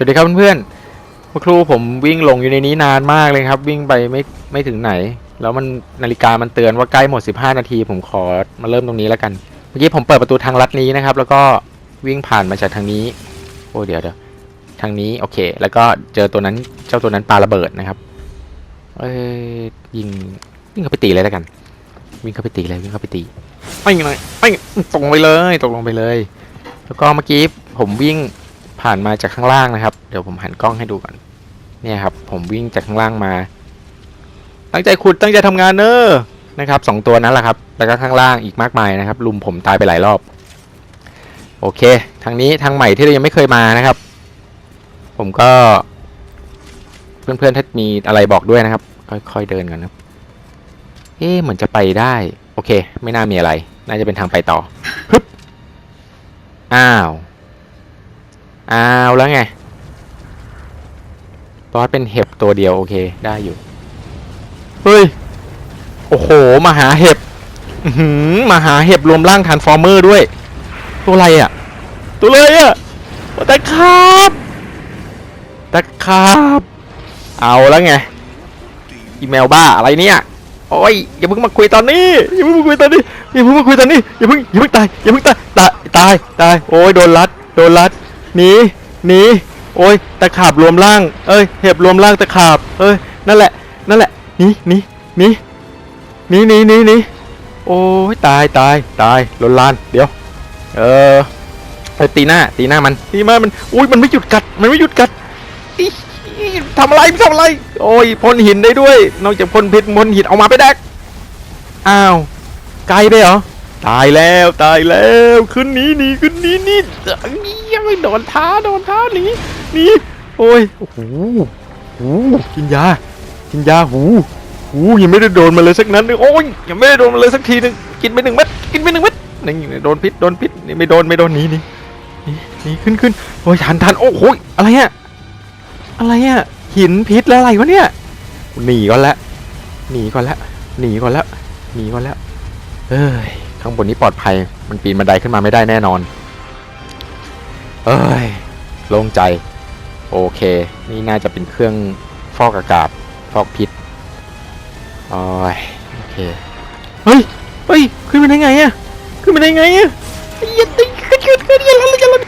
สวัสดีครับเพื่อนๆเมื่อครู่ผมวิ่งลงอยู่ในนี้นานมากเลยครับ วิ่งไปไม่ไม่ถึงไหน แล้วมันนาฬิกามันเตือนว่าใกล้หมด 15 นาที ผมขอมาเริ่มตรงนี้แล้วกัน เมื่อกี้ผมเปิดประตูทางลัดนี้นะครับ แล้วก็วิ่งผ่านมาจากทางนี้ โอ้เดี๋ยวเดี๋ยวทางนี้โอเค แล้วก็เจอตัวนั้นเจ้าตัวนั้นปาระเบิดนะครับ เอ้ยยิงวิ่งเข้าไปตีเลยแล้วกัน วิ่งเข้าไปตีเลยวิ่งเข้าไปตีไม่เลยไม่ตรงไปเลยตกลงไปเลย แล้วก็เมื่อกี้ผมวิ่ง ผ่านมาจากข้างล่างนะครับ เดี๋ยวผมหันกล้องให้ดูก่อนเนี่ยครับ ผมวิ่งจากข้างล่างมา ตั้งใจขุดตั้งใจทำงานเนอะนะครับสองตัวนั้นแหละครับ แล้วก็ข้างล่างอีกมากมายนะครับลุมผมตายไปหลายรอบ โอเค ทางนี้ทางใหม่ที่เรายังไม่เคยมานะครับ ผมก็ เพื่อนๆถ้ามีอะไรบอกด้วยนะครับ ค่อยๆเดินกันนะเอ๊ะเหมือนจะไปได้ โอเค ไม่น่ามีอะไร น่าจะเป็นทางไปต่อฮึบอ้าว อ้าวแล้วไงบอสเป็นเห็บตัวเดียวโอเคได้อยู่ เฮ้ย โอ้โหมาหาเห็บหือมาหาเห็บรวมร่างทานฟอร์เมอร์ด้วย ตัวอะไรอะ่ะ ตัวอะไรอะ่ะตะครับตะครับ เอาแล้วไง อีเมลบ้าอะไรเนี่ยโอ้ยอย่าเพิ่งมาคุยตอนนี้อย่าเพิ่งมาคุยตอนนี้อย่าเพิ่งมาคุยตอนนี้อย่าเพิ่งอย่าเพิ่งตายอย่าเพิ่งตายตายตายตายโอ้ยโดนรัดโดนรัด หนีหนีโอ้ยตะขาบรวมร่าง เอ้ยเห็บรวมร่างตะขาบ เอ้ยนั่นแหละ นั่นแหละหนีหนีหนีหนีหนีหนีหนีโอ้ยตายตายตายลนลานเดี๋ยว เออไปตีหน้าตีหน้ามันตีหน้ามันอุ้ยมันไม่หยุดกัดมันไม่หยุดกัดทำอะไรทำอะไร โอ้ยพ่นหินได้ด้วย นอกจากพ่นพิษพ่นหินเอามาไปแดกอ้าวไกลไปเหรอตายแล้วตายแล้วขึ้นหนีหนีขึ้นหนีหนีังไม่โดนท้าโดนท้าหนีหนีโอ้ยโอ้โหหูกินยากินยาหูหูยังไม่ได้โดนมาเลยสักนั้นโอ้ยยังไม่ได้โดนมาเลยสักทีหนึงกินไปหนึ่งเม็ดกินไปหนึ่งเม็ดนี่โดนพิษโดนพิษนี่ไม่โดนไม่โดนหนีหนีหนีหนีขึ้นขึ้นโอ้ยทันทันโอ้โหอะไรอะอะไรอะหินพิษแล้วอะไรวะเนี่ยหนีก่อนละหนีก่อนละหนีก่อนละหนีก่อนละเอ้ยข้างบนนี้ปลอดภัยมันปีนบันไดขึ้นมาไม่ได้แน่นอน เอ้ยโล่งใจ โอเค นี่น่าจะเป็นเครื่องฟอกอากาศ ฟอกพิษโอ้ยโอเค เฮ้ย เฮ้ย ขึ้นมาได้ไงอะขึ้นมาได้ไงอะไอ้ยันตีขึ้นขึ้นขึ้นยันแล้วยันแล้ว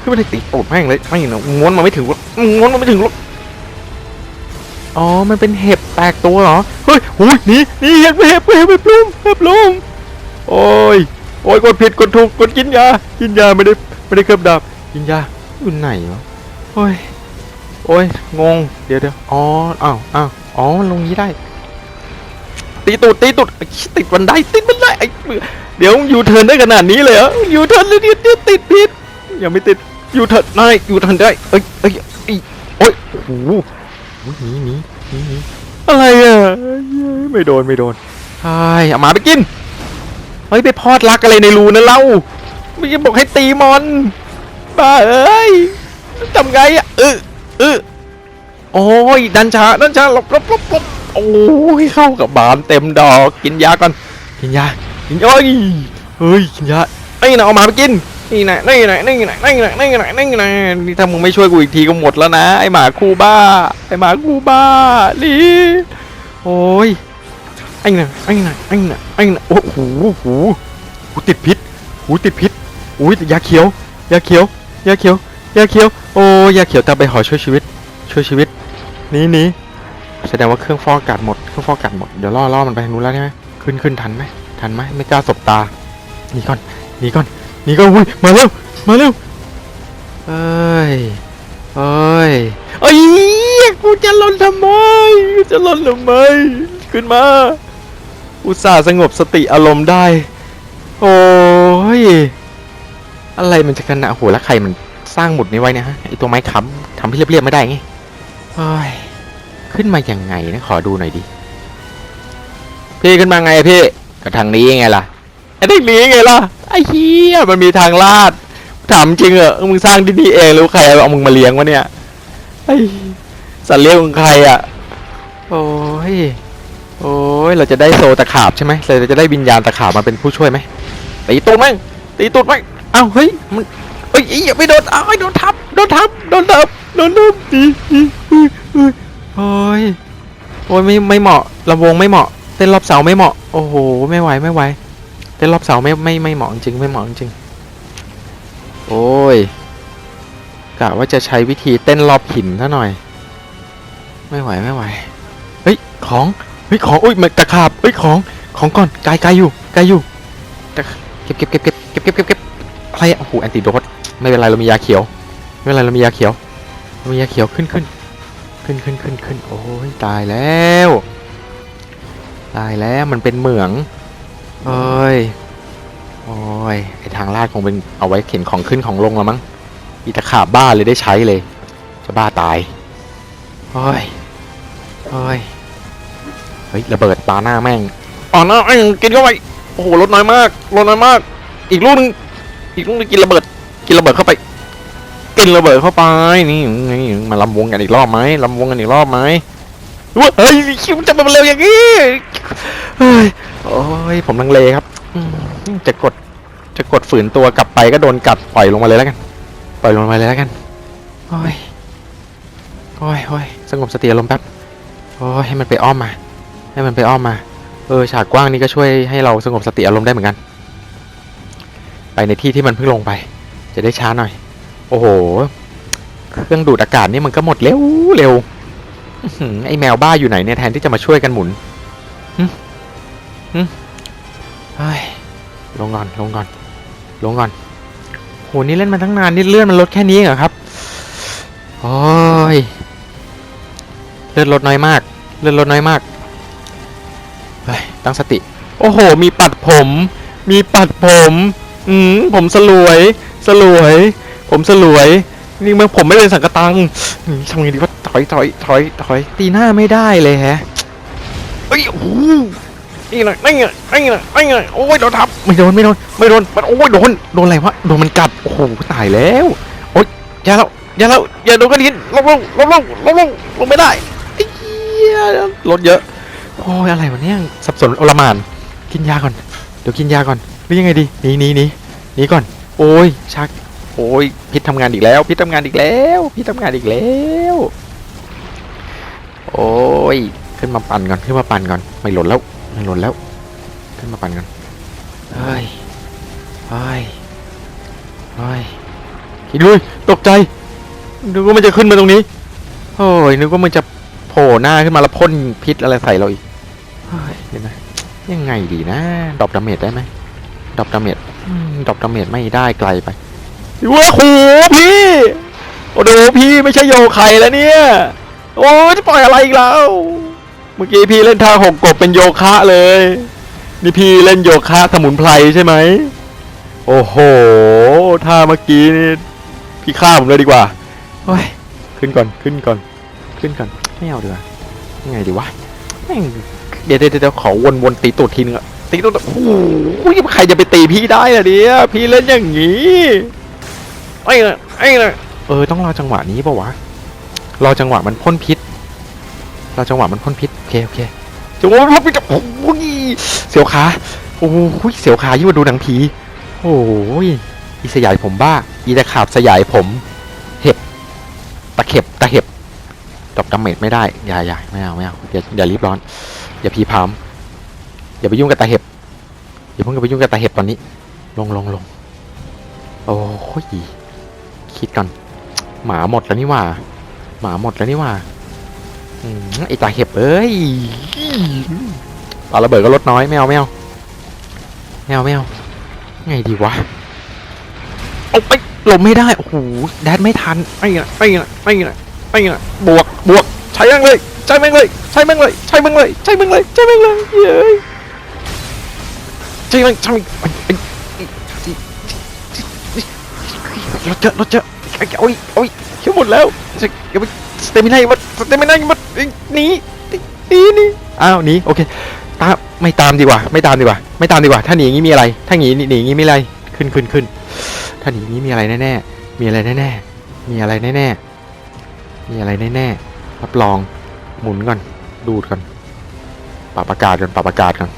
ขึ้นมาได้ตีตูดแม่งเลยไม่เนาะม้วนมาไม่ถึงหรอกม้วนมาไม่ถึงรอกอ๋อ มันเป็นเห็บแตกตัวเหรอ เฮ้ยโอ้ยนี่นี่เห็บเห็บเห็บเห็บลุมเห็บลุมโอ้ย โอ้ยกดผิดกดถูกกดกินยา กินยาไม่ได้ไม่ได้เคลือบดาบ กินยาอยู่ไหนวะโอ้ยโอ้ยงงเดี๋ยวเดี๋ยวอ๋ออ้าวอ้าวอ๋อลงนี้ได้ ตีตูดตีตูดติดบันไดติดบันไดไอ้เดี๋ยวยูเทิร์นได้ขนาดนี้เลยเหรอยูเทิร์นเลยเดี๋ยวเดี๋ยวติดผิดยังไม่ติดยูเทิร์นได้ยูเทิร์นได้เอ้ยเอ้ยเอ้ยโอ้ยโอ้โหหนีหนีหนีหนีอะไรอะไม่โดนไม่โดนไอ้เอาหมาไปกินเฮ้ยไปพอดรักอะไรในรูนั่นเล่าไม่ใช่บอกให้ตีมอน บ้าเอ้ยทำไงอะเออเออโอ้ยดันช้าดันช้าหลบหลบหลบหลบโอ้ยเข้ากับบานเต็มดอกกินยาก่อนกินยากินโอ้ยเฮ้ยกินยาไอ้น่ะเอาหมาไปกินนี่นะนี่นะนี่นะนี่นะนี่นะนี่นะนี่ถ้ามึงไม่ช่วยกูอีกทีก็หมดแล้วนะไอหมาคู่บ้า ไอหมาคู่บ้าลีโอ้ยไอ้น่ะไอ้น่ะไอ้น่ะไอ้น่ะโอ้โหหูหูติดพิษหูติดพิษอุ้ยยาเขียวยาเขียว ยาเขียวยาเขียว โอ้ยาเขียวตาใบหอช่วยชีวิต ช่วยชีวิตหนี่นี่แสดงว่าเครื่องฟอกอากาศหมด เครื่องฟอกอากาศหมด เดี๋ยวล่อล่อมันไปทางนู้นแล้วใช่ไหมขึ้นขึ้นทันไหมทันไหมไม่กล้าสบตาหนีก่อนหนีก่อนหนีก่อนอุ้ยมาเร็ว มาเร็วเอ้ยเอ้ยเอ้ยกูจะหล่นทำไมกูจะหล่นทำไม ขึ้นมา อุตส่าห์สงบสติอารมณ์ได้ โอ้ย อะไรมันจะขนาดโหแล้วใครมันสร้างหมุดนี้ไว้เนี่ยฮะไอตัวไม้ค้ำทำให้เรียบๆไม่ได้ไงเฮ้ยขึ้นมายังไงนะขอดูหน่อยดิพี่ขึ้นมาไงพี่ก็ทางนี้ไงล่ะไอ้ทางนี้ไงล่ะไอ้เหี้ยมันมีทางลาดถามจริงเหรอมึงสร้างที่นี่เองหรือใครเอามึงมาเลี้ยงวะเนี่ยไอ้สัตว์เลี้ยงของใครอะโอ้ยโอ้ยเราจะได้โซตะขาบใช่ไหมเราจะได้วิญญาณตะขาบมาเป็นผู้ช่วยไหมตีตูดมั้งตีตูดมั้ง เอ้าเฮ้ยมึงเอ้ยอย่าไปโดนเอ้ยโดนทับโดนทับโดนทับโดนทับโอ้ยโอ้ยไม่ไม่เหมาะลำวงไม่เหมาะเต้นรอบเสาไม่เหมาะโอ้โหไม่ไหวไม่ไหวเต้นรอบเสาไม่ไม่ไม่เหมาะจริงไม่เหมาะจริงโอ้ยกะว่าจะใช้วิธีเต้นรอบหินซะหน่อย ไม่ไหวไม่ไหวเฮ้ยของเฮ้ยของอุ้ยมันตะขาบเฮ้ยของของก่อนไกลไกลอยู่ไกลอยู่เก็บเก็บเก็บเก็บเก็บเก็บเก็บ อะไรโอ้โหแอนติโดสไม่เป็นไรเรามียาเขียว ไม่เป็นไรเรามียาเขียวเรามียาเขียวขึ้นขึ้นขึ้นขึ้นขึ้นขึ้นโอ้ยตายแล้ว ตายแล้วมันเป็นเหมืองเอ้ยโอ้ยไอทางลาดคงเป็นเอาไว้เข็นของขึ้นของลงแล้วมั้งอีตะขาบบ้าเลยได้ใช้เลย จะบ้าตายโอ้ยโอ้ยเฮ้ยระเบิดปาหน้าแม่งอ๋อหน้าแม่งกินเข้าไปโอ้โหลดน้อยมากลดน้อยมาก อีกลูกนึง อีกลูกนึงกินระเบิด กินระเบิดเข้าไป กินระเบิดเข้าไป นี่นี่มาลำวงกันอีกรอบไหมลำวงกันอีกรอบไหมเว้ยเฮ้ยคิวมันจะมาเร็วอย่างนี้เฮ้ยโอ้ยผมลังเลครับ จะกด จะกดฝืนตัวกลับไปก็โดนกัดปล่อยลงมาเลยแล้วกัน ปล่อยลงมาเลยแล้วกันโอ้ยโอ้ยโอ้ยสงบสติอารมณ์แป๊บโอ้ยให้มันไปอ้อมมา ให้มันไปอ้อมมา เออฉากกว้างนี้ก็ช่วยให้เราสงบสติอารมณ์ได้เหมือนกัน ไปในที่ที่มันเพิ่งลงไป จะได้ช้าหน่อย โอ้โห เครื่องดูดอากาศนี่มันก็หมดเร็วเร็วไอแมวบ้าอยู่ไหนเนี่ยแทนที่จะมาช่วยกันหมุนหึหึเฮ้ยลงก่อนลงก่อนลงก่อนโหนี่เล่นมาตั้งนานนี่เลื่อนมันลดแค่นี้เองเหรอครับโอ้ยเลื่อนลดน้อยมาก เลื่อนลดน้อยมากเฮ้ยตั้งสติ โอ้โห มีปัดผม มีปัดผม อืมผมสลวย สลวย ผมสลวย นี่เมื่อผมไม่เป็นสังกตังอืมทำไงดีว่าถอยถอยถอยถอยตีหน้าไม่ได้เลยแฮะเอ้ยโอ้โหนี่นะนี่ไงนี่นะนี่ไงโอ้ยโดนทับไม่โดนไม่โดนไม่โดนมันโอ้ยโดนโดนอะไรวะโดนมันกัดโอ้โหตายแล้วโอ้ยอย่าแล้วอย่าแล้วอย่าโดนกระดิ่งลงลงลงลงลงลงลงไม่ได้ไอ้เหี้ยรถเยอะโอ้ยอะไรวะเนี่ยสับสนโอลหมานกินยาก่อนเดี๋ยวกินยาก่อน หรือยังไงดีหนีหนีหนีหนีก่อน โอ้ยชัก โอ้ยพิษทำงานอีกแล้วพิษทำงานอีกแล้วพิษทำงานอีกแล้ว โอ้ยขึ้นมาปั่นก่อนขึ้นมาปั่นก่อนไม่หล่นแล้วไม่หล่นแล้ว ขึ้นมาปั่นก่อนเฮ้ยเฮ้ยเฮ้ยคิดด้วยตกใจนึกว่ามันจะขึ้นมาตรงนี้โอ้ยนึกว่ามันจะโผล่หน้าขึ้นมาแล้วพ่นพิษอะไรใส่เราอีกเฮ้ยเดี๋ยวนะยังไงดีนะดรอปดาเมจได้ไหม ดรอปดาเมจอืมดรอปดาเมจไม่ได้ไกลไปว้าโหพี่โอ้โหพี่ไม่ใช่โยไข่แล้วเนี่ย โอ้ยจะปล่อยอะไรอีกแล้ว เมื่อกี้พี่เล่นท่าหกกบเป็นโยคะเลย นี่พี่เล่นโยคะสมุนไพรใช่ไหม โอ้โหท่าเมื่อกี้นี่พี่ฆ่าผมเลยดีกว่าเฮ้ยขึ้นก่อนขึ้นก่อน ขึ้นก่อนไม่เอาดีกว่ายังไงดีวะแม่งเดี๋ยวเดี๋ยวเดี๋ยวขอวนวนตีตูดทีนึงอะ ตีตูดโอ้โหใครจะไปตีพี่ได้ล่ะเนี่ยพี่เล่นอย่างนี้ไอ้น่ะไอ้น่ะเออต้องรอจังหวะนี้ปะวะรอจังหวะมันพ่นพิษรอจังหวะมันพ่นพิษโอเคโอเคจังหวะมันพ่นพิษโอ้ยเสียวขาโอ้ยเสียวขายิ่งกว่าดูหนังผีโอ้ยอีสยายผมบ้าอีตะขาบสยายผม เห็บตะเข็บตะเห็บดอกดาเมจไม่ได้อย่าอย่าไม่เอาไม่เอาอย่าอย่ารีบร้อน อย่าพีพาม อย่าไปยุ่งกับตาเห็บอย่าเพิ่งไปยุ่งกับตาเห็บตอนนี้ ลงลงลงโอ้ยคิดก่อนหมาหมดแล้วนี่หว่า หมาหมดแล้วนี่หว่าอืมไอตาเห็บเอ้ยปาระเบิดก็ลดน้อยไม่เอาไม่เอาไม่เอาไม่เอาไงดีวะเอาไปหลบไม่ได้โอ้โหแดดไม่ทันไอ้น่ะไอ้น่ะไอ้น่ะไอ้น่ะบวกบวกใช้แม่งเลยใช้แม่งเลยใช้แม่งเลยใช้แม่งเลยใช้แม่งเลยใช้แม่งเลยเย้ ยใช้แม่งใช้แม่งไอ้ไอ้รถเจอะรถเจอะไอ้โอ้ยโอ้ยเขียวหมดแล้วจะย่าไปสเตมินาหมดสเตมินาหมดหนีหนีหนีอ้าวหนีโอเคตามไม่ตามดีกว่า ไม่ตามดีกว่า ไม่ตามดีกว่า ถ้าหนีอย่างนี้มีอะไร ถ้าหนีหนีงี้มีอะไรขึ้นขึ้นขึ้นถ้าหนีงนี้มีอะไรแน่ๆมีอะไรแน่ๆมีอะไรแน่ๆมีอะไรแน่ๆรับรองหมุนก่อนดูดก่อนปรับอากาศก่อนปรับอากาศก่อน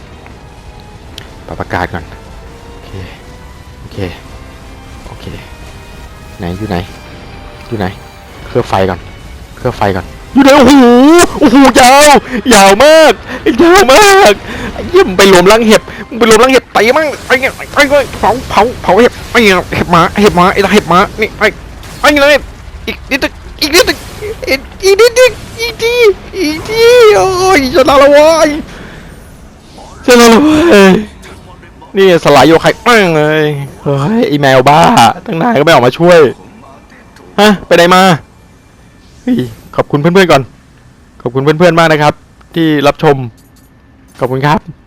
ปรับอากาศก่อน โอเค โอเค โอเค ไหนอยู่ไหน อยู่ไหน เครื่องไฟก่อน เครื่องไฟก่อน อยู่ไหนโอ้โห โอ้โหยาว ยาวมาก ยาวมากเยี่ยมไปรวมรังเห็บไปรวมรังเห็บไตมั่งไอ้เงี้ยไอ้เงี้ยเผาเผาเผาเห็บไอ้เงี้ยเห็บหมาเห็บหมาไอ้เห็บหมานี่ไอ้ไอ้เงี้ยอีกนิดนึงอีกนิดนึงอีกอีกนิดนึงอีกทีอีกทีโอ้ยชนะแล้วเว้ยชนะแล้วเว้ย นี่สลายโยใครปังเลยเฮ้ยไอแมวบ้า ตั้งนานก็ไม่ออกมาช่วยฮะไปไหนมาขอบคุณเพื่อนๆก่อน ขอบคุณเพื่อนๆมากนะครับ ที่รับชม ขอบคุณครับ